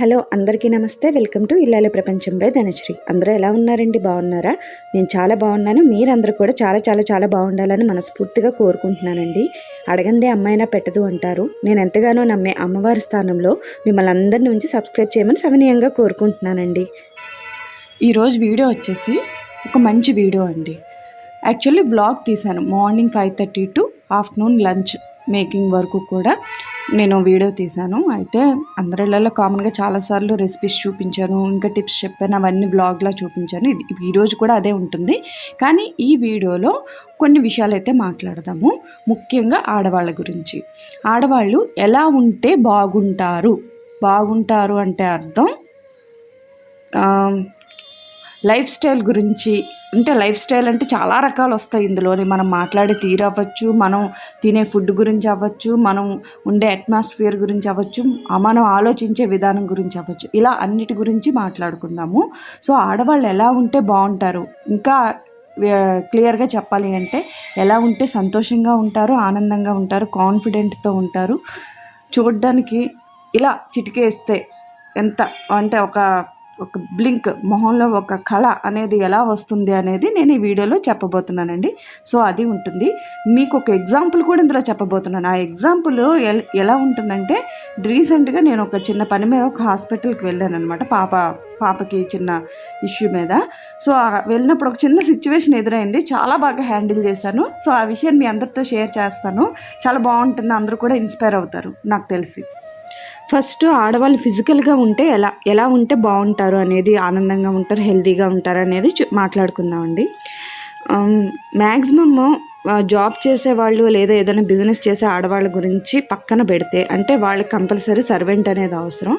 Hello అందరికీ నమస్తే. Welcome to ఇల్లాలి ప్రపంచం బై ధనశ్రీ. అందరూ ఎలా ఉన్నారండి? బాగున్నారా? నేను చాలా బాగున్నాను. మీరందరూ కూడా చాలా చాలా చాలా బాగుండాలని మనస్ఫూర్తిగా కోరుకుంటున్నానండి. అడగందే అమ్మాయినా పెట్టదు అంటారు. నేను ఎంతగానో నమ్మే అమ్మవారి స్థానంలో మిమ్మల్ని అందరిని నుంచి సబ్స్క్రైబ్ చేయమని సవినీయంగా కోరుకుంటున్నానండి. ఈరోజు వీడియో వచ్చేసి ఒక మంచి వీడియో అండి. యాక్చువల్లీ బ్లాగ్ తీశాను. Morning five thirty to afternoon lunch making వరకు కూడా. నేను వీడియో తీశాను. అయితే అందరిళ్ళలో కామన్గా చాలాసార్లు రెసిపీస్ చూపించాను ఇంకా టిప్స్ చెప్పాను అవన్నీ బ్లాగ్లా చూపించాను. ఇది ఈరోజు కూడా అదే ఉంటుంది. కానీ ఈ వీడియోలో కొన్ని విషయాలు అయితే మాట్లాడదాము. ముఖ్యంగా ఆడవాళ్ళ గురించి. ఆడవాళ్ళు ఎలా ఉంటే బాగుంటారు? బాగుంటారు అంటే అర్థం లైఫ్ స్టైల్ గురించి అంటే లైఫ్ స్టైల్ అంటే చాలా రకాలు వస్తాయి ఇందులోని. మనం మాట్లాడే తీరు అవ్వచ్చు మనం తినే ఫుడ్ గురించి అవ్వచ్చు మనం ఉండే అట్మాస్ఫియర్ గురించి అవ్వచ్చు మనం ఆలోచించే విధానం గురించి అవ్వచ్చు. ఇలా అన్నిటి గురించి మాట్లాడుకుందాము. సో ఆడవాళ్ళు ఎలా ఉంటే బాగుంటారు? ఇంకా క్లియర్గా చెప్పాలి అంటే ఎలా ఉంటే సంతోషంగా ఉంటారు ఆనందంగా ఉంటారు కాన్ఫిడెంట్తో ఉంటారు? చూడడానికి ఇలా చిటికేస్తే ఎంత? అంటే ఒక ఒక బ్లింక్ మొహంలో ఒక కళ అనేది ఎలా వస్తుంది అనేది నేను ఈ వీడియోలో చెప్పబోతున్నానండి. సో అది ఉంటుంది. మీకు ఒక ఎగ్జాంపుల్ కూడా ఇందులో చెప్పబోతున్నాను. ఆ ఎగ్జాంపుల్ ఎలా ఉంటుందంటే రీసెంట్గా నేను ఒక చిన్న పని మీద ఒక హాస్పిటల్కి వెళ్ళాను అనమాట పాప పాపకి చిన్న ఇష్యూ మీద. సో వెళ్ళినప్పుడు ఒక చిన్న సిచ్యువేషన్ ఎదురైంది. చాలా బాగా హ్యాండిల్ చేశాను. సో ఆ విషయాన్ని మీ అందరితో షేర్ చేస్తాను. చాలా బాగుంటుంది. అందరూ కూడా ఇన్స్పైర్ అవుతారు. నాకు తెలిసి. ఫస్ట్ ఆడవాళ్ళు ఫిజికల్గా ఉంటే ఎలా ఎలా ఉంటే బాగుంటారు అనేది ఆనందంగా ఉంటారు హెల్తీగా ఉంటారు అనేది చూ- మాట్లాడుకుందామండి. మ్యాక్సిమమ్ జాబ్ చేసే వాళ్ళు లేదా ఏదైనా బిజినెస్ చేసే ఆడవాళ్ళ గురించి పక్కన పెడితే అంటే వాళ్ళకి కంపల్సరీ సర్వెంట్ అనేది అవసరం.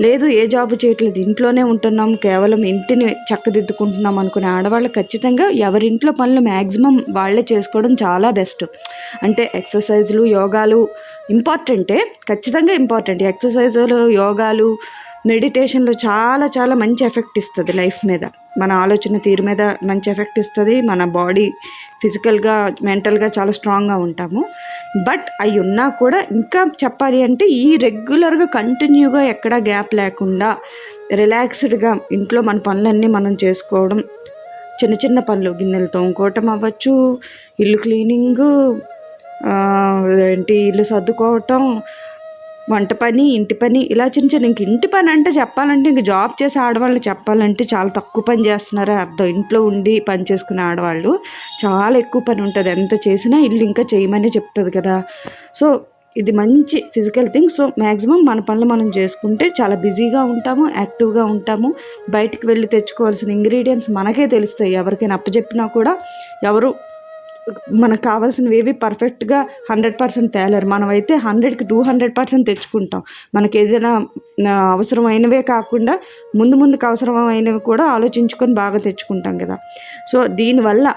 లేదు ఏ జాబ్ చేయట్లేదు. ఇంట్లోనే ఉంటున్నాం కేవలం ఇంటిని చక్కదిద్దుకుంటున్నాం అనుకునే ఆడవాళ్ళు ఖచ్చితంగా ఎవరింట్లో పనులు మ్యాక్సిమం వాళ్ళే చేసుకోవడం చాలా బెస్ట్ అంటే ఎక్సర్సైజ్లు యోగాలు ఇంపార్టెంటే ఖచ్చితంగా ఇంపార్టెంట్. ఎక్సర్సైజులు యోగాలు మెడిటేషన్లో చాలా చాలా మంచి ఎఫెక్ట్ ఇస్తుంది లైఫ్ మీద. మన ఆలోచన తీరు మీద మంచి ఎఫెక్ట్ ఇస్తుంది. మన బాడీ ఫిజికల్గా మెంటల్గా చాలా స్ట్రాంగ్గా ఉంటాము. బట్ అవి ఉన్నా కూడా ఇంకా చెప్పాలి అంటే ఈ రెగ్యులర్గా కంటిన్యూగా ఎక్కడా గ్యాప్ లేకుండా రిలాక్స్డ్గా ఇంట్లో మన పనులన్నీ మనం చేసుకోవడం చిన్న చిన్న పనులు గిన్నెలు తోముకోవటం అవ్వచ్చు ఇల్లు క్లీనింగ్ ఏంటి ఇల్లు సర్దుకోవటం వంట పని ఇంటి పని ఇలా చిన్న చిన్న ఇంక ఇంటి పని అంటే చెప్పాలంటే ఇంక జాబ్ చేసే ఆడవాళ్ళు చెప్పాలంటే చాలా తక్కువ పని చేస్తున్నారు అర్థం. ఇంట్లో ఉండి పని చేసుకునే ఆడవాళ్ళు చాలా ఎక్కువ పని ఉంటుంది. ఎంత చేసినా ఇల్లు ఇంకా చేయమని చెప్తుంది కదా. సో ఇది మంచి ఫిజికల్ థింగ్. సో మ్యాక్సిమం మన పనులు మనం చేసుకుంటే చాలా బిజీగా ఉంటాము యాక్టివ్గా ఉంటాము. బయటికి వెళ్ళి తెచ్చుకోవాల్సిన ఇంగ్రీడియంట్స్ మనకే తెలుస్తాయి. ఎవరికైనా అప్పచెప్పినా కూడా ఎవరు మనకు కావాల్సినవి ఏవి పర్ఫెక్ట్గా హండ్రెడ్ పర్సెంట్ తేలేరు. మనమైతే హండ్రెడ్కి టూ హండ్రెడ్ పర్సెంట్ తెచ్చుకుంటాం. మనకి ఏదైనా అవసరమైనవే కాకుండా ముందు ముందుకు అవసరమైనవి కూడా ఆలోచించుకొని బాగా తెచ్చుకుంటాం కదా. సో దీనివల్ల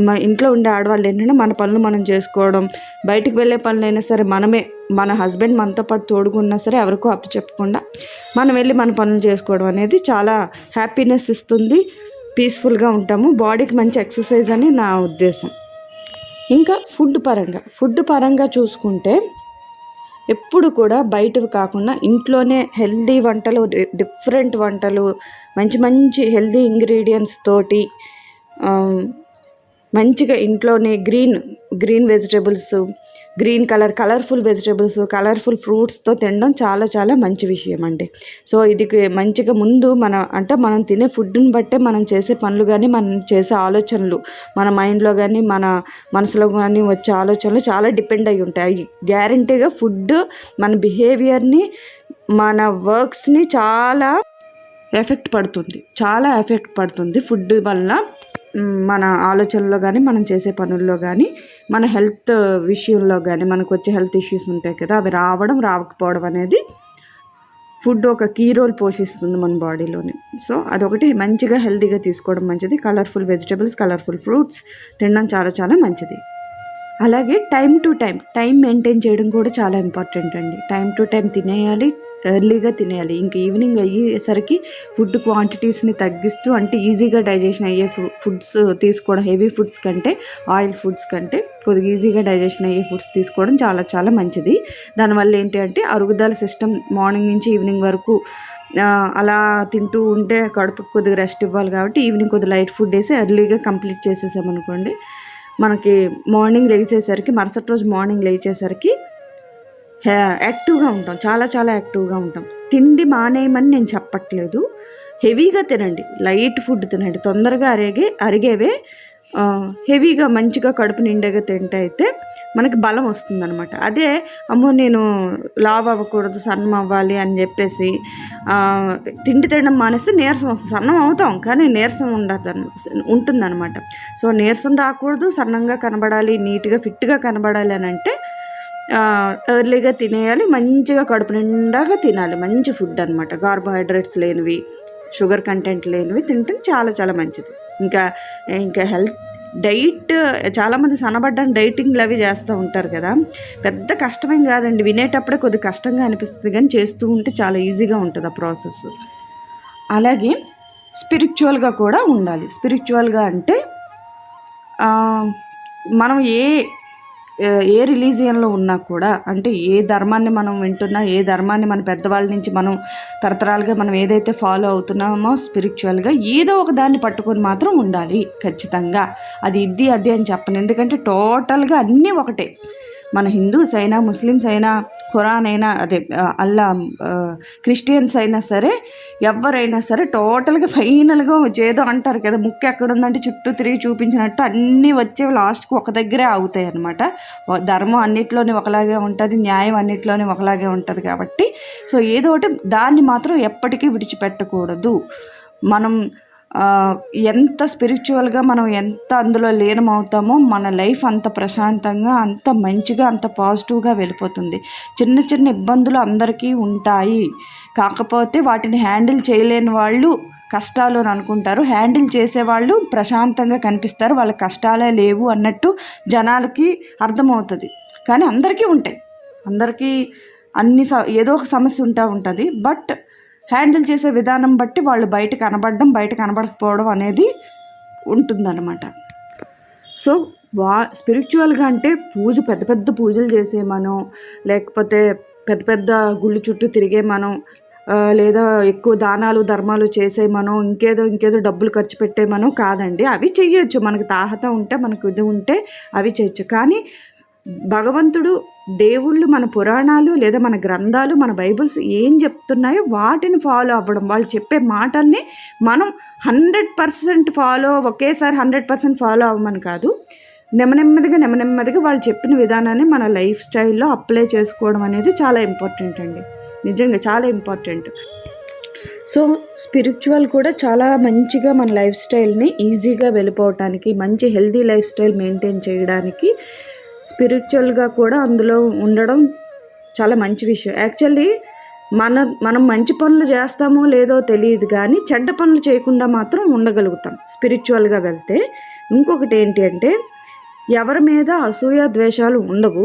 మా ఇంట్లో ఉండే ఆడవాళ్ళు ఏంటంటే మన పనులు మనం చేసుకోవడం బయటకు వెళ్ళే పనులైనా సరే మనమే మన హస్బెండ్ మనతో పాటు తోడుకున్నా సరే ఎవరికో అప్పు చెప్పకుండా మనం వెళ్ళి మన పనులు చేసుకోవడం అనేది చాలా హ్యాపీనెస్ ఇస్తుంది. పీస్ఫుల్గా ఉంటాము. బాడీకి మంచి ఎక్సర్సైజ్ అని నా ఉద్దేశం. ఇంకా ఫుడ్ పరంగా ఫుడ్ పరంగా చూసుకుంటే ఎప్పుడు కూడా బయటవి కాకుండా ఇంట్లోనే హెల్దీ వంటలు డిఫరెంట్ వంటలు మంచి మంచి హెల్దీ ఇంగ్రీడియంట్స్ తోటి మంచిగా ఇంట్లోనే green green vegetables green colour colourful vegetables colourful ఫ్రూట్స్తో తినడం చాలా చాలా మంచి విషయం అండి సో ఇది మంచిగా ముందు మన అంటే మనం తినే ఫుడ్ని బట్టే మనం చేసే పనులు కానీ మనం చేసే ఆలోచనలు మన మైండ్లో కానీ మన మనసులో కానీ వచ్చే ఆలోచనలు చాలా డిపెండ్ అయి ఉంటాయి. గ్యారంటీగా ఫుడ్ మన బిహేవియర్ని మన వర్క్స్ని చాలా ఎఫెక్ట్ పడుతుంది. చాలా ఎఫెక్ట్ పడుతుంది ఫుడ్ వల్ల మన ఆలోచనలో కానీ మనం చేసే పనుల్లో కానీ మన హెల్త్ విషయంలో కానీ మనకు వచ్చే హెల్త్ ఇష్యూస్ ఉంటాయి కదా అవి రావడం రాకపోవడం అనేది ఫుడ్ ఒక కీ రోల్ పోషిస్తుంది మన బాడీలోని. సో అదొకటి మంచిగా హెల్తీగా తీసుకోవడం మంచిది. కలర్ఫుల్ వెజిటబుల్స్ కలర్ఫుల్ ఫ్రూట్స్ తినడం చాలా చాలా మంచిది. అలాగే time to time time maintain చేయడం కూడా చాలా ఇంపార్టెంట్ అండి. టైం టు టైం తినేయాలి ఎర్లీగా తినేయాలి. ఇంక ఈవినింగ్ అయ్యేసరికి ఫుడ్ క్వాంటిటీస్ని తగ్గిస్తూ అంటే ఈజీగా డైజెషన్ అయ్యే ఫుడ్స్ తీసుకోవడం హెవీ ఫుడ్స్ కంటే ఆయిల్ ఫుడ్స్ కంటే కొద్దిగా ఈజీగా డైజెషన్ అయ్యే ఫుడ్స్ తీసుకోవడం చాలా చాలా మంచిది. దానివల్ల ఏంటి అంటే అరుగుదల సిస్టమ్ మార్నింగ్ నుంచి ఈవినింగ్ వరకు అలా తింటూ ఉంటే కడుపుకి కొద్దిగా రెస్ట్ ఇవ్వాలి కాబట్టి ఈవినింగ్ కొద్దిగా లైట్ ఫుడ్ వేసి ఎర్లీగా కంప్లీట్ చేసేసామనుకోండి మనకి మార్నింగ్ లేచేసరికి మరుసటి రోజు మార్నింగ్ లేచేసరికి యాక్టివ్గా ఉంటాం. చాలా చాలా యాక్టివ్గా ఉంటాం. తిండి మానేయమని నేను చెప్పట్లేదు. హెవీగా తినండి. లైట్ ఫుడ్ తినండి. తొందరగా అరిగే అరిగేవే హెవీగా మంచిగా కడుపు నిండగా తింటే అయితే మనకి బలం వస్తుందనమాట అదే అమ్మో నేను లావ్ అవ్వకూడదు సన్నం అవ్వాలి అని చెప్పేసి తిండి తినడం మానేస్తే నీరసం వస్తుంది. సన్నం అవుతాం కానీ నీరసం ఉండదు ఉంటుందన్నమాట. సో నీరసం రాకూడదు సన్నంగా కనబడాలి నీట్గా ఫిట్గా కనబడాలి అని అంటే ఎర్లీగా తినేయాలి మంచిగా కడుపు నిండాగా తినాలి మంచి ఫుడ్ అనమాట కార్బోహైడ్రేట్స్ లేనివి షుగర్ కంటెంట్ లేనివి తింటే చాలా చాలా మంచిది. ఇంకా ఇంకా హెల్త్ డైట్ చాలామంది సనబడ్డానికి డైటింగ్లు అవి చేస్తూ ఉంటారు కదా. పెద్ద కష్టమేం కాదండి. వినేటప్పుడే కొద్ది కష్టంగా అనిపిస్తుంది కానీ చేస్తూ ఉంటే చాలా ఈజీగా ఉంటుంది ఆ ప్రాసెస్. అలాగే స్పిరిచువల్గా కూడా ఉండాలి. స్పిరిచువల్గా అంటే మనం ఏ ఏ రిలీజియన్లో ఉన్నా కూడా అంటే ఏ ధర్మాన్ని మనం వింటున్నా ఏ ధర్మాన్ని మన పెద్దవాళ్ళ నుంచి మనం తరతరాలుగా మనం ఏదైతే ఫాలో అవుతున్నామో స్పిరిచువల్గా ఏదో ఒక దాన్ని పట్టుకొని మాత్రం ఉండాలి ఖచ్చితంగా. అది ఇది అది అని చెప్పను. ఎందుకంటే టోటల్గా అన్నీ ఒకటే. మన హిందూస్ అయినా ముస్లిమ్స్ అయినా ఖురాన్ అయినా అదే అల్లా క్రిస్టియన్స్ అయినా సరే ఎవరైనా సరే టోటల్గా ఫైనల్గా ఏదో అంటారు కదా ముక్కు ఎక్కడ ఉందంటే చుట్టూ తిరిగి చూపించినట్టు అన్నీ వచ్చే లాస్ట్కి ఒక దగ్గరే ఆగుతాయి అనమాట ధర్మం అన్నిట్లోనే ఒకలాగే ఉంటుంది న్యాయం అన్నిట్లోనే ఒకలాగే ఉంటుంది కాబట్టి. సో ఏదో ఒకటి దాన్ని మాత్రం ఎప్పటికీ విడిచిపెట్టకూడదు. మనం ఎంత స్పిరిచువల్గా మనం ఎంత అందులో లీనమవుతామో మన లైఫ్ అంత ప్రశాంతంగా అంత మంచిగా అంత పాజిటివ్గా వెళ్ళిపోతుంది. చిన్న చిన్న ఇబ్బందులు అందరికీ ఉంటాయి. కాకపోతే వాటిని హ్యాండిల్ చేయలేని వాళ్ళు కష్టాలు అని అనుకుంటారు. హ్యాండిల్ చేసేవాళ్ళు ప్రశాంతంగా కనిపిస్తారు. వాళ్ళ కష్టాలే లేవు అన్నట్టు జనాలకి అర్థమవుతుంది. కానీ అందరికీ ఉంటాయి. అందరికీ అన్ని స ఏదో ఒక సమస్య ఉంటా ఉంటుంది. బట్ హ్యాండిల్ చేసే విధానం బట్టి వాళ్ళు బయట కనబడడం బయట కనబడకపోవడం అనేది ఉంటుందన్నమాట. సో వా స్పిరిచువల్గా అంటే పూజ పెద్ద పెద్ద పూజలు చేసేమనో లేకపోతే పెద్ద పెద్ద గుళ్ళు చుట్టూ తిరిగే మనం లేదా ఎక్కువ దానాలు ధర్మాలు చేసేమనో ఇంకేదో ఇంకేదో డబ్బులు ఖర్చు పెట్టేమనో కాదండి. అవి చెయ్యొచ్చు మనకు తాహత ఉంటే మనకు ఇది ఉంటే అవి చేయొచ్చు. కానీ భగవంతుడు దేవుళ్ళు మన పురాణాలు లేదా మన గ్రంథాలు మన బైబిల్స్ ఏం చెప్తున్నాయో వాటిని ఫాలో అవ్వడం. వాళ్ళు చెప్పే మాటల్ని మనం హండ్రెడ్ పర్సెంట్ ఫాలో ఒకేసారి హండ్రెడ్ పర్సెంట్ ఫాలో అవ్వమని కాదు. నెమ్మనెమ్మదిగా నెమ్మనెమ్మదిగా వాళ్ళు చెప్పిన విధానాన్ని మన లైఫ్ స్టైల్లో అప్లై చేసుకోవడం అనేది చాలా ఇంపార్టెంట్ అండి. నిజంగా చాలా ఇంపార్టెంట్. సో స్పిరిచువల్ కూడా చాలా మంచిగా మన లైఫ్ స్టైల్ని ఈజీగా వెళ్ళిపోవటానికి మంచి హెల్దీ లైఫ్ స్టైల్ మెయింటైన్ చేయడానికి స్పిరిచువల్గా కూడా అందులో ఉండడం చాలా మంచి విషయం. యాక్చువల్లీ మన మనం మంచి పనులు చేస్తామో లేదో తెలియదు కానీ చెడ్డ పనులు చేయకుండా మాత్రం ఉండగలుగుతాం స్పిరిచువల్గా వెళ్తే. ఇంకొకటి ఏంటి అంటే ఎవరి మీద అసూయ ద్వేషాలు ఉండవు.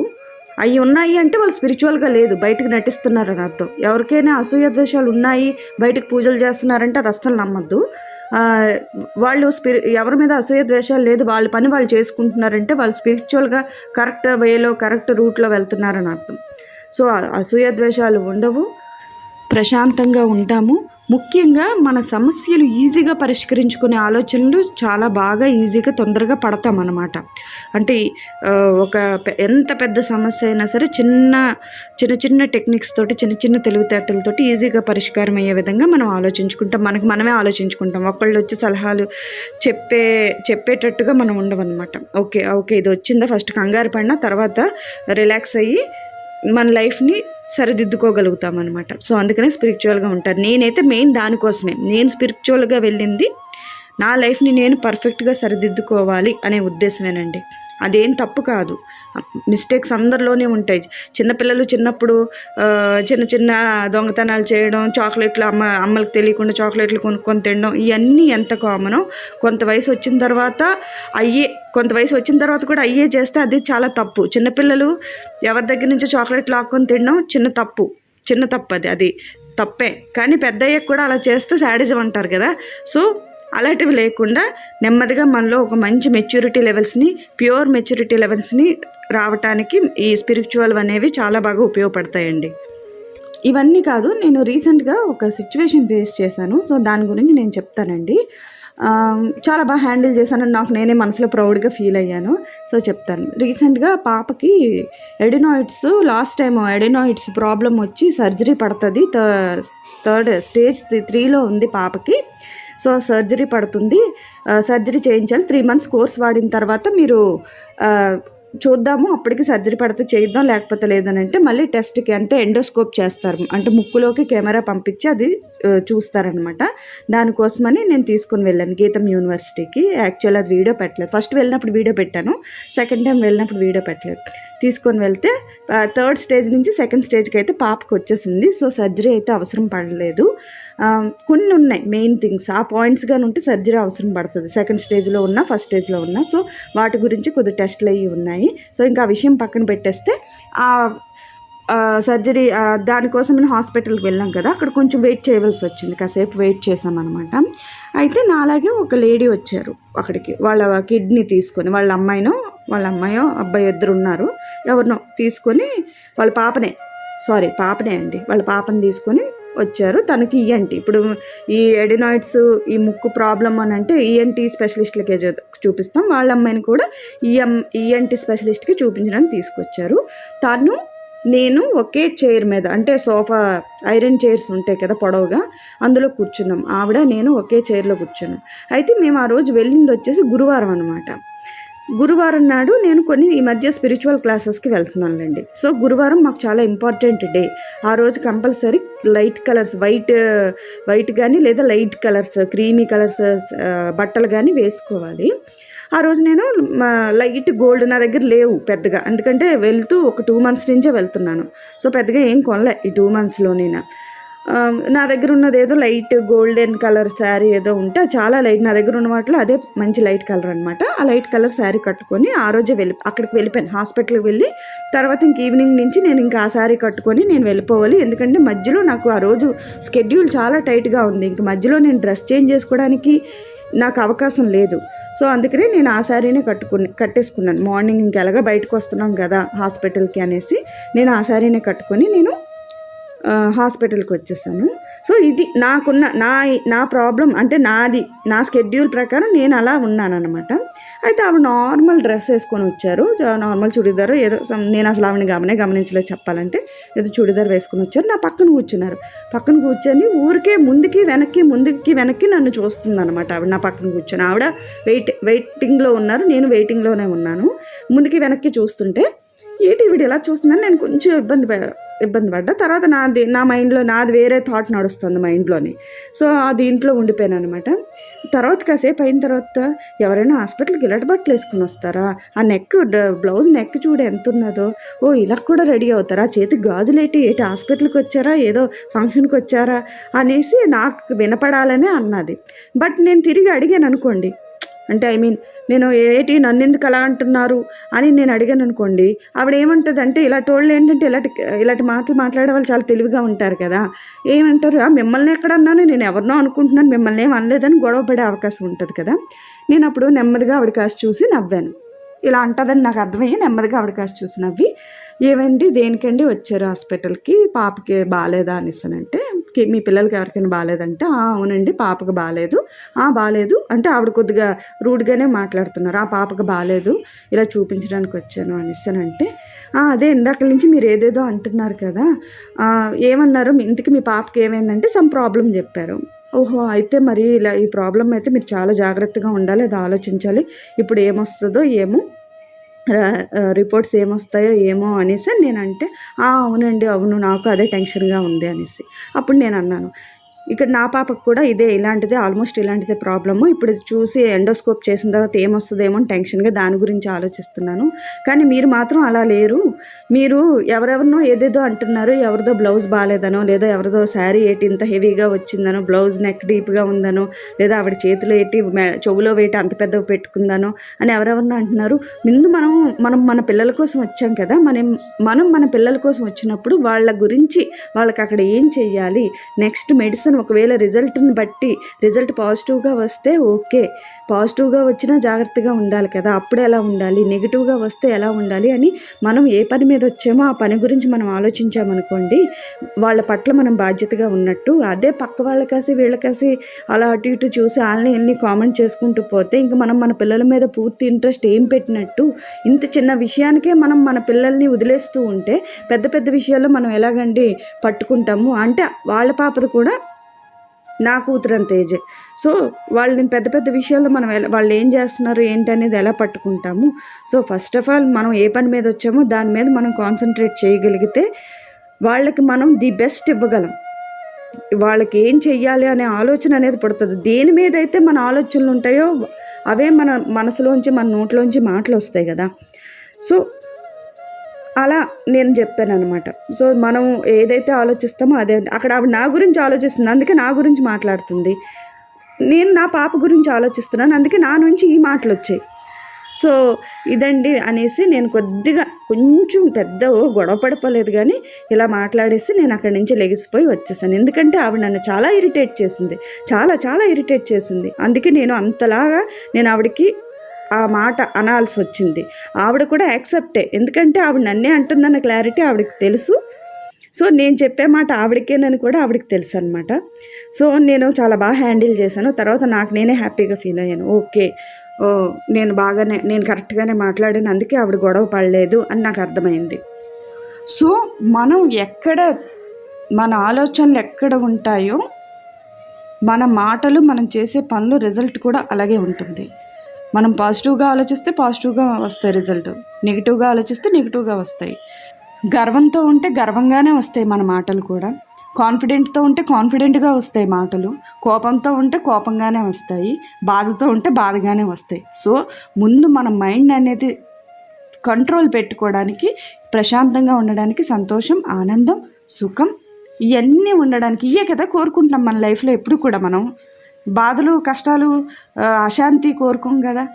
అవి ఉన్నాయి అంటే వాళ్ళు స్పిరిచువల్గా లేదు బయటకు నటిస్తున్నారని అర్థం. ఎవరికైనా అసూయ ద్వేషాలు ఉన్నాయి బయటకు పూజలు చేస్తున్నారంటే అది అస్సలు నమ్మద్దు. వాళ్ళు స్పిరి ఎవరి మీద అసూయ ద్వేషాలు లేదు. వాళ్ళ పని వాళ్ళు చేసుకుంటున్నారంటే వాళ్ళు స్పిరిచువల్గా కరెక్ట్ వేలో కరెక్ట్ రూట్లో వెళ్తున్నారని అర్థం. సో అసూయ ద్వేషాలు ఉండవు. ప్రశాంతంగా ఉంటాము. ముఖ్యంగా మన సమస్యలు ఈజీగా పరిష్కరించుకునే ఆలోచనలు చాలా బాగా ఈజీగా తొందరగా పడతాం అన్నమాట అంటే ఒక ఎంత పెద్ద సమస్య అయినా సరే చిన్న చిన్న చిన్న టెక్నిక్స్ తోటి చిన్న చిన్న తెలివితేటలతోటి ఈజీగా పరిష్కారం అయ్యే విధంగా మనం ఆలోచించుకుంటాం. మనకి మనమే ఆలోచించుకుంటాం. ఒకళ్ళు వచ్చి సలహాలు చెప్పే చెప్పేటట్టుగా మనం ఉండవన్నమాట ఓకే ఓకే ఇది వచ్చిందా? ఫస్ట్ కంగారు పడినా తర్వాత రిలాక్స్ అయ్యి మన లైఫ్ని సరిదిద్దుకోగలుగుతాం అనమాట సో అందుకనే స్పిరిచువల్గా ఉంటారు. నేనైతే మెయిన్ దానికోసమే. నేను స్పిరిచువల్గా వెళ్ళింది నా లైఫ్ని నేను పర్ఫెక్ట్గా సరిదిద్దుకోవాలి అనే ఉద్దేశమేనండి. అదేం తప్పు కాదు. మిస్టేక్స్ అందరిలోనే ఉంటాయి. చిన్నపిల్లలు చిన్నప్పుడు చిన్న చిన్న దొంగతనాలు చేయడం చాక్లెట్లు అమ్మ అమ్మలకు తెలియకుండా చాక్లెట్లు కొనుక్కొని తినడం ఇవన్నీ ఎంత కామనో కొంత వయసు వచ్చిన తర్వాత అయ్యే కొంత వయసు వచ్చిన తర్వాత కూడా అయ్యే చేస్తే అది చాలా తప్పు. చిన్నపిల్లలు ఎవరి దగ్గర నుంచి చాక్లెట్ లాక్కొని తినడం చిన్న తప్పు. చిన్న తప్పు అది అది తప్పే. కానీ పెద్ద కూడా అలా చేస్తే శాడిజం అంటారు కదా. సో అలాంటివి లేకుండా నెమ్మదిగా మనలో ఒక మంచి మెచ్యూరిటీ లెవెల్స్ని ప్యూర్ మెచ్యూరిటీ లెవెల్స్ని రావటానికి ఈ స్పిరిచువల్ అనేవి చాలా బాగా ఉపయోగపడతాయండి. ఇవన్నీ కాదు నేను రీసెంట్గా ఒక సిచ్యువేషన్ ఫేస్ చేశాను. సో దాని గురించి నేను చెప్తానండి. చాలా బాగా హ్యాండిల్ చేశాను. నాకు నేనే మనసులో ప్రౌడ్గా ఫీల్ అయ్యాను. సో చెప్తాను. రీసెంట్గా పాపకి adenoids last time adenoids problem వచ్చి సర్జరీ పడుతుంది. థర్డ్ స్టేజ్ త్రీలో ఉంది పాపకి. సో సర్జరీ పడుతుంది. సర్జరీ చేయించాలి. త్రీ మంత్స్ కోర్స్ వాడిన తర్వాత మీరు చూద్దాము అప్పటికి సర్జరీ పడితే చేద్దాం లేకపోతే లేదని అంటే మళ్ళీ టెస్ట్కి అంటే ఎండోస్కోప్ చేస్తారు. అంటే ముక్కులోకి కెమెరా పంపించి అది చూస్తారనమాట. దానికోసమని నేను తీసుకుని వెళ్ళాను గీతం యూనివర్సిటీకి. యాక్చువల్ అది వీడియో పెట్టలేదు. ఫస్ట్ వెళ్ళినప్పుడు వీడియో పెట్టాను. సెకండ్ టైం వెళ్ళినప్పుడు వీడియో పెట్టలేదు. తీసుకొని వెళ్తే థర్డ్ స్టేజ్ నుంచి సెకండ్ స్టేజ్కి అయితే పాపకు వచ్చేసింది. సో సర్జరీ అయితే అవసరం పడలేదు. కొన్ని ఉన్నాయి మెయిన్ థింగ్స్ ఆ పాయింట్స్ కానీ ఉంటే సర్జరీ అవసరం పడుతుంది. సెకండ్ స్టేజ్లో ఉన్న ఫస్ట్ స్టేజ్లో ఉన్న. సో వాటి గురించి కొద్ది టెస్ట్లు అవి ఉన్నాయి. సో ఇంకా ఆ విషయం పక్కన పెట్టేస్తే ఆ సర్జరీ దానికోసం నేను హాస్పిటల్కి వెళ్ళాం కదా అక్కడ కొంచెం వెయిట్ చేయవలసి వచ్చింది. కాసేపు వెయిట్ చేసామన్నమాట అయితే నాలాగే ఒక లేడీ వచ్చారు అక్కడికి. వాళ్ళ కిడ్నీ తీసుకొని వాళ్ళ అమ్మాయిను వాళ్ళ అమ్మాయో అబ్బాయి ఇద్దరు ఉన్నారు ఎవరినో తీసుకొని వాళ్ళ పాపనే సారీ పాపనే అండి వాళ్ళ పాపని తీసుకొని వచ్చారు. తనకి ఈఎన్టీ. ఇప్పుడు ఈ ఎడినాయిడ్స్ ఈ ముక్కు ప్రాబ్లం అని అంటే ఈఎన్టీ స్పెషలిస్ట్లకే చూపిస్తాం. వాళ్ళ అమ్మాయిని కూడా ఈఎం ఈఎన్టీ స్పెషలిస్ట్కి చూపించడానికి తీసుకొచ్చారు. తను నేను ఒకే చైర్ మీద అంటే సోఫా ఐరన్ చైర్స్ ఉంటాయి కదా పొడవుగా అందులో కూర్చున్నాం. ఆవిడ నేను ఒకే చైర్లో కూర్చున్నాం. అయితే మేము ఆ రోజు వెళ్ళింది వచ్చేసి గురువారం అనమాట గురువారం నాడు నేను కొన్ని ఈ మధ్య స్పిరిచువల్ క్లాసెస్కి వెళ్తున్నానులేండి. సో గురువారం మాకు చాలా ఇంపార్టెంట్ డే ఆ రోజు compulsory light colours white white కానీ లేదా లైట్ కలర్స్ క్రీమీ కలర్స్ బట్టలు కానీ వేసుకోవాలి. ఆ రోజు నేను మా లైట్ గోల్డ్ నా దగ్గర లేవు పెద్దగా. ఎందుకంటే వెళ్తూ ఒక టూ మంత్స్ నుంచే వెళ్తున్నాను. సో పెద్దగా ఏం కొనలే ఈ టూ మంత్స్లో నేను నా దగ్గర ఉన్నది ఏదో లైట్ గోల్డెన్ కలర్ శారీ ఏదో ఉంటే చాలా లైట్. నా దగ్గర ఉన్న వాటిలో అదే మంచి లైట్ కలర్ అనమాట ఆ లైట్ కలర్ శారీ కట్టుకొని ఆ రోజే వెళ్ళి అక్కడికి వెళ్ళిపోయాను. హాస్పిటల్కి వెళ్ళి తర్వాత ఇంక ఈవినింగ్ నుంచి నేను ఇంకా ఆ శారీ కట్టుకొని నేను వెళ్ళిపోవాలి. ఎందుకంటే మధ్యలో నాకు ఆ రోజు స్కెడ్యూల్ చాలా టైట్గా ఉంది. ఇంక మధ్యలో నేను డ్రెస్ చేంజ్ చేసుకోవడానికి నాకు అవకాశం లేదు. సో అందుకనే నేను ఆ శారీనే కట్టుకుని కట్టేసుకున్నాను. మార్నింగ్ ఇంకెలాగా బయటకు వస్తున్నాం కదా హాస్పిటల్కి అనేసి నేను ఆ శారీనే కట్టుకొని నేను హాస్పిటల్కి వచ్చేసాను. సో ఇది నాకున్న నా నా ప్రాబ్లం అంటే నాది నా స్కెడ్యూల్ ప్రకారం నేను అలా ఉన్నానన్నమాట. అయితే ఆవిడ నార్మల్ డ్రెస్ వేసుకొని వచ్చారు. నార్మల్ చుడిదారు ఏదో నేను అసలు ఆవిడని గమనే గమనించలేదు చెప్పాలంటే. ఏదో చుడిదార్ వేసుకొని వచ్చారు. నా పక్కన కూర్చున్నారు. పక్కన కూర్చొని ఊరికే ముందుకి వెనక్కి ముందుకి వెనక్కి నన్ను చూస్తుందన్నమాట ఆవిడ నా పక్కన కూర్చొని. ఆవిడ వెయిట్ వెయిటింగ్లో ఉన్నారు. నేను వెయిటింగ్లోనే ఉన్నాను. ముందుకి వెనక్కి చూస్తుంటే ఏంటి వీడు ఇలా చూస్తుందని నేను కొంచెం ఇబ్బంది ఇబ్బంది పడ్డా. తర్వాత నాది నా మైండ్లో నాది వేరే థాట్ నడుస్తుంది మైండ్లోని. సో ఆ దీంట్లో ఉండిపోయాను అనమాట తర్వాత కాసేపు అయిన తర్వాత ఎవరైనా హాస్పిటల్కి ఇలాంటి బట్టలు వేసుకుని వస్తారా? ఆ నెక్ బ్లౌజ్ నెక్ చూడు ఎంత ఉన్నదో ఓ ఇలా కూడా రెడీ అవుతారా? చేతికి గాజులేటి ఏంటి? హాస్పిటల్కి వచ్చారా? ఏదో ఫంక్షన్కి వచ్చారా? అనేసి నాకు వినపడాలనే అన్నది. బట్ నేను తిరిగి అడిగాను అనుకోండి అంటే ఐ మీన్ నేను ఏటి నన్ను ఎందుకు అలా అంటున్నారు అని నేను అడిగాను అనుకోండి ఆవిడ ఏమంటుంది అంటే ఇలాంటి వాళ్ళు ఏంటంటే ఇలాంటి ఇలాంటి మాటలు మాట్లాడే వాళ్ళు చాలా తెలివిగా ఉంటారు కదా ఏమంటారు మిమ్మల్ని ఎక్కడ అన్నాను నేను ఎవరినో అనుకుంటున్నాను మిమ్మల్ని ఏం అనలేదని గొడవ పడే అవకాశం ఉంటుంది కదా నేను అప్పుడు నెమ్మదిగా ఆవిడ కాస్త చూసి నవ్వాను. ఇలా అంటుందని నాకు అర్థమయ్యి నెమ్మదిగా ఆవిడ కాస్త చూసి నవ్వి ఏమండి దేనికండి వచ్చారు హాస్పిటల్కి? పాపకి బాగాలేదా అనేసానంటే "కి- మీ పిల్లలకి ఎవరికైనా బాగాలేదంటే అవునండి పాపకు బాగాలేదు బాగాలేదు అంటే ఆవిడ కొద్దిగా రూడ్గానే మాట్లాడుతున్నారు. ఆ పాపకు బాగాలేదు ఇలా చూపించడానికి వచ్చాను అనేసానంటే అదే ఇందాక నుంచి మీరు ఏదేదో అంటున్నారు కదా ఏమన్నారు? ఇంతకీ మీ పాపకి ఏమైందంటే సమ్ ప్రాబ్లం చెప్పారు. ఓహో అయితే మరి ఇలా ఈ ప్రాబ్లం అయితే మీరు చాలా జాగ్రత్తగా ఉండాలి అది ఆలోచించాలి. ఇప్పుడు ఏమొస్తుందో ఏమో రిపోర్ట్స్ ఏమొస్తాయో ఏమో అనేసి నేను అంటే అవునండి అవును నాకు అదే టెన్షన్గా ఉంది అనేసి. అప్పుడు నేను అన్నాను ఇక్కడ నా పాపకు కూడా ఇదే ఇలాంటిదే ఆల్మోస్ట్ ఇలాంటిదే ప్రాబ్లము ఇప్పుడు చూసి ఎండోస్కోప్ చేసిన తర్వాత ఏమొస్తుందేమో అని టెన్షన్గా దాని గురించి ఆలోచిస్తున్నాను. కానీ మీరు మాత్రం అలా లేరు. మీరు ఎవరెవరినో ఏదేదో అంటున్నారు ఎవరిదో బ్లౌజ్ బాగాలేదనో లేదా ఎవరిదో శారీ ఏటి ఇంత హెవీగా వచ్చిందనో బ్లౌజ్ నెక్ డీప్గా ఉందనో లేదా ఆవిడ చేతిలో ఏటి చెవులో వేటి అంత పెద్దవి పెట్టుకుందానో అని ఎవరెవరినో అంటున్నారు. ముందు మనం మనం మన పిల్లల కోసం వచ్చాం కదా. మనం మనం మన పిల్లల కోసం వచ్చినప్పుడు వాళ్ళ గురించి వాళ్ళకి అక్కడ ఏం చేయాలి నెక్స్ట్ మెడిసిన్ ఒకవేళ రిజల్ట్ని బట్టి రిజల్ట్ పాజిటివ్గా వస్తే ఓకే. పాజిటివ్గా వచ్చినా జాగ్రత్తగా ఉండాలి కదా. అప్పుడు ఎలా ఉండాలి? నెగిటివ్గా వస్తే ఎలా ఉండాలి? అని మనం ఏ పని మీద వచ్చామో ఆ పని గురించి మనం ఆలోచించామనుకోండి వాళ్ళ పట్ల మనం బాధ్యతగా ఉన్నట్టు అదే పక్క వాళ్ళకేసి వీళ్ళకేసి అలా అటు ఇటు చూసి వాళ్ళని ఎన్ని కామెంట్ చేసుకుంటూ పోతే ఇంకా మనం మన పిల్లల మీద పూర్తి ఇంట్రెస్ట్ ఏం పెట్టినట్టు ఇంత చిన్న విషయానికే మనం మన పిల్లల్ని వదిలేస్తూ ఉంటే పెద్ద పెద్ద విషయాల్లో మనం ఎలాగండి పట్టుకుంటాము? అంటే వాళ్ళ పాపది కూడా నా కూతురం తేజే. సో వాళ్ళని పెద్ద పెద్ద విషయాల్లో మనం ఎలా వాళ్ళు ఏం చేస్తున్నారు ఏంటి అనేది ఎలా పట్టుకుంటాము? సో ఫస్ట్ ఆఫ్ ఆల్ మనం ఏ పని మీద వచ్చామో దాని మీద మనం కాన్సన్ట్రేట్ చేయగలిగితే వాళ్ళకి మనం ది బెస్ట్ ఇవ్వగలం. వాళ్ళకి ఏం చెయ్యాలి అనే ఆలోచన అనేది పడుతుంది. దేని మీద అయితే మన ఆలోచనలు ఉంటాయో అవే మన మనసులోంచి మన నోట్లోంచి మాటలు వస్తాయి కదా. సో అలా నేను చెప్పాను అనమాట సో మనం ఏదైతే ఆలోచిస్తామో అదే అక్కడ ఆవిడ నా గురించి ఆలోచిస్తుంది. అందుకే నా గురించి మాట్లాడుతుంది. నేను నా పాప గురించి ఆలోచిస్తున్నాను. అందుకే నా నుంచి ఈ మాటలు వచ్చాయి సో ఇదండి అనేసి నేను కొద్దిగా కొంచెం పెద్ద గొడవ పడిపోలేదు కానీ ఇలా మాట్లాడేసి నేను అక్కడి నుంచి లెగిసిపోయి వచ్చేసాను. ఎందుకంటే ఆవిడ నన్ను చాలా ఇరిటేట్ చేసింది. చాలా చాలా ఇరిటేట్ చేసింది. అందుకే నేను అంతలాగా నేను ఆవిడకి ఆ మాట అనాల్సి వచ్చింది ఆవిడ కూడా యాక్సెప్టే. ఎందుకంటే ఆవిడ నన్నే అంటుందన్న క్లారిటీ ఆవిడకి తెలుసు. సో నేను చెప్పే మాట ఆవిడకేనని కూడా ఆవిడకి తెలుసు అనమాట సో నేను చాలా బాగా హ్యాండిల్ చేశాను. తర్వాత నాకు నేనే హ్యాపీగా ఫీల్ అయ్యాను. ఓకే. ఓ నేను బాగానే నేను కరెక్ట్గానే మాట్లాడాను. అందుకే ఆవిడ గొడవ పడలేదు అని నాకు అర్థమైంది. సో మనం ఎక్కడ మన ఆలోచనలు ఎక్కడ ఉంటాయో మన మాటలు మనం చేసే పనులు రిజల్ట్ కూడా అలాగే ఉంటుంది. మనం పాజిటివ్గా ఆలోచిస్తే పాజిటివ్గా వస్తాయి రిజల్ట్ నెగిటివ్గా ఆలోచిస్తే నెగిటివ్గా వస్తాయి. గర్వంతో ఉంటే గర్వంగానే వస్తాయి మన మాటలు కూడా. కాన్ఫిడెంట్తో ఉంటే కాన్ఫిడెంట్గా వస్తాయి మాటలు. కోపంతో ఉంటే కోపంగానే వస్తాయి. బాధతో ఉంటే బాధగానే వస్తాయి. సో ముందు మన మైండ్ అనేది కంట్రోల్ పెట్టుకోవడానికి ప్రశాంతంగా ఉండడానికి సంతోషం ఆనందం సుఖం ఇవన్నీ ఉండడానికి. ఇవే కదా కోరుకుంటాం మన లైఫ్లో ఎప్పుడు కూడా మనం. బాధలు కష్టాలు అశాంతి కోరుకోం కదా.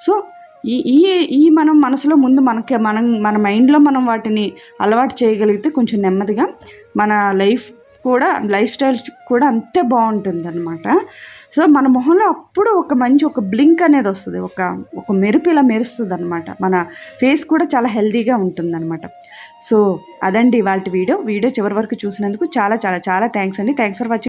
సో ఈ ఈ ఈ మనం మనసులో ముందు మనకి మనం మన మైండ్లో మనం వాటిని అలవాటు చేయగలిగితే కొంచెం నెమ్మదిగా మన లైఫ్ కూడా లైఫ్ స్టైల్ కూడా అంతే బాగుంటుంది అనమాట సో మన మొహంలో అప్పుడు ఒక మంచి ఒక బ్లింక్ అనేది వస్తుంది. ఒక ఒక మెరుపు ఇలా మెరుస్తుంది అనమాట మన ఫేస్ కూడా చాలా హెల్తీగా ఉంటుంది అనమాట సో అదండి వాళ్ళ వీడియో. వీడియో చివరి వరకు చూసినందుకు చాలా చాలా చాలా థ్యాంక్స్ అండి. Thanks for watching.